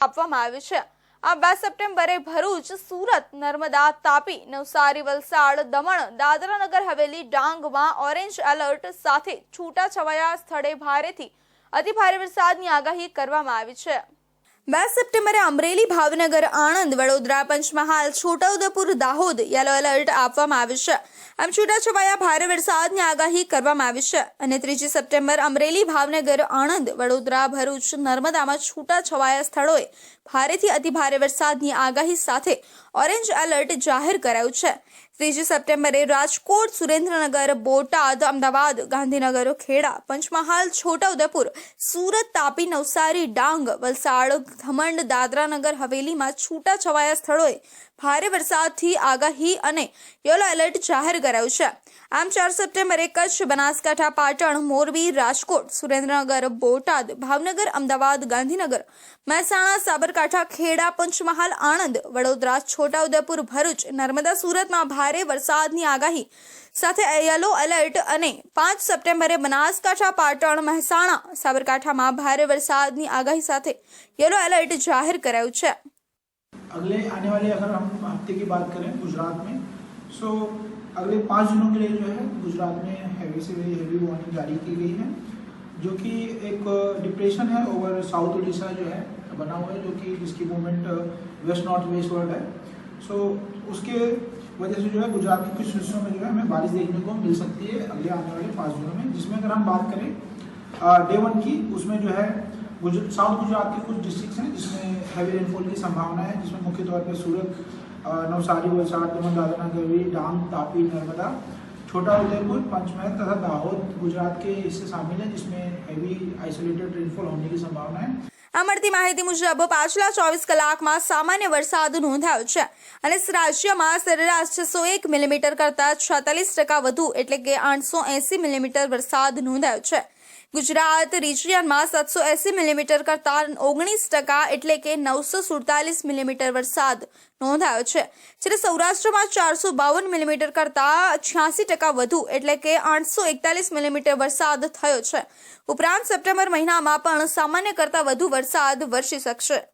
આપવામાં આવ્યું છે. આ બે સપ્ટેમ્બરે ભરૂચ, સુરત, નર્મદા, તાપી, નવસારી, વલસાડ, દમણ, દાદરાનગર, હવેલી, ડાંગમાં ઓરેન્જ એલર્ટ સાથે છૂટાછવાયા સ્થળે ભારેથી અતિભારે વરસાદની આગાહી કરવામાં આવી છે. બે સપ્ટેમ્બરે અમરેલી ભાવનગર આણંદ વડોદરા પંચમહાલ છોટાઉદેપુર દાહોદ યલો એલર્ટ આપવામાં આવ્યું છે. આમ છૂટાછવાયા ભારે વરસાદની આગાહી કરવામાં આવી છે અને ત્રીજી સપ્ટેમ્બર અમરેલી ભાવનગર આણંદ વડોદરા ભરૂચ નર્મદામાં છૂટાછવાયા સ્થળોએ ભારેથી અતિભારે વરસાદની આગાહી સાથે ઓરેન્જ એલર્ટ જાહેર કરાયું છે. ત્રીજી સપ્ટેમ્બરે રાજકોટ, સુરેન્દ્રનગર, બોટાદ, અમદાવાદ, ગાંધીનગર, ખેડા, પંચમહાલ, છોટાઉદેપુર, સુરત, તાપી, નવસારી, ડાંગ, વલસાડ દમણ દાદરાનગર હવેલીમાં છૂટાછવાયા સ્થળોએ ભારે વરસાદથી આગાહી અને યલો એલર્ટ જાહેર કરાયું છે. આમ ચાર સપ્ટેમ્બરે કચ્છ, બનાસકાંઠા, પાટણ, મોરબી, રાજકોટ, સુરેન્દ્રનગર, બોટાદ, ભાવનગર, અમદાવાદ, ગાંધીનગર, મહેસાણા, સાબરકાંઠા, ખેડા, પંચમહાલ, આણંદ, વડોદરા, છોટાઉદેપુર, ભરૂચ, નર્મદા સુરતમાં ભારે વરસાદની આગાહી. સાથે યલો એલર્ટ અને પાંચ સપ્ટેમ્બરે બનાસકાંઠા, પાટણ, મહેસાણા, સાબરકાંઠામાં ભારે વરસાદની આગાહી સાથે યલો એલર્ટ જાહેર કરાયું છે. अगले आने वाले अगर हम हफ़्ते की बात करें गुजरात में सो अगले पाँच दिनों के लिए जो है गुजरात में हैवी से वेरी हैवी वार्निंग जारी की गई है जो कि एक डिप्रेशन है ओवर साउथ उड़ीसा जो है बना हुआ है जो कि जिसकी movement west north west world है। सो so, उसके वजह से जो है गुजरात के कुछ हिस्सों में जो है हमें बारिश देखने को मिल सकती है अगले आने वाले पाँच दिनों में जिसमें अगर हम बात करें डे वन की उसमें जो है गुज- साउथ गुजरात के कुछ डिस्ट्रिक्ट्स हैं जिसमें हैवी रेनफॉल की संभावना है जिसमें मुख्य तौर पर सूरत अ, नवसारी वलसाड दमन दादरा नगरी डांग तापी नर्मदा छोटा उदयपुर पंचमहल तथा दाहोद गुजरात के हिस्से शामिल हैं जिसमें हैवी आइसोलेटेड रेनफॉल होने की संभावना है આ મળતી માહિતી મુજબ પાછલા ચોવીસ કલાકમાં સામાન્ય વરસાદ નોંધાયો છે અને રાજ્યમાં સરેરાશ છસો એક મિલીમીટર કરતાં છેતાલીસ ટકા વધુ એટલે કે આઠસો એસી મિલીમીટર વરસાદ નોંધાયો છે ગુજરાત રિજિયનમાં સાતસો એસી મિલીમીટર કરતાં ઓગણીસ ટકા એટલે કે નવસો સુડતાલીસ મિલીમીટર વરસાદ નોંધાયો છે. જ્યારે સૌરાષ્ટ્રમાં ચારસો બાવન મિલીમીટર કરતાં છ્યાસી ટકા વધુ એટલે કે આઠસો એકતાલીસ મિલીમીટર વરસાદ થયો છે. ઉપરાંત સપ્ટેમ્બર મહિનામાં પણ સામાન્ય કરતાં વધુ વરસાદ વરસી શકશે.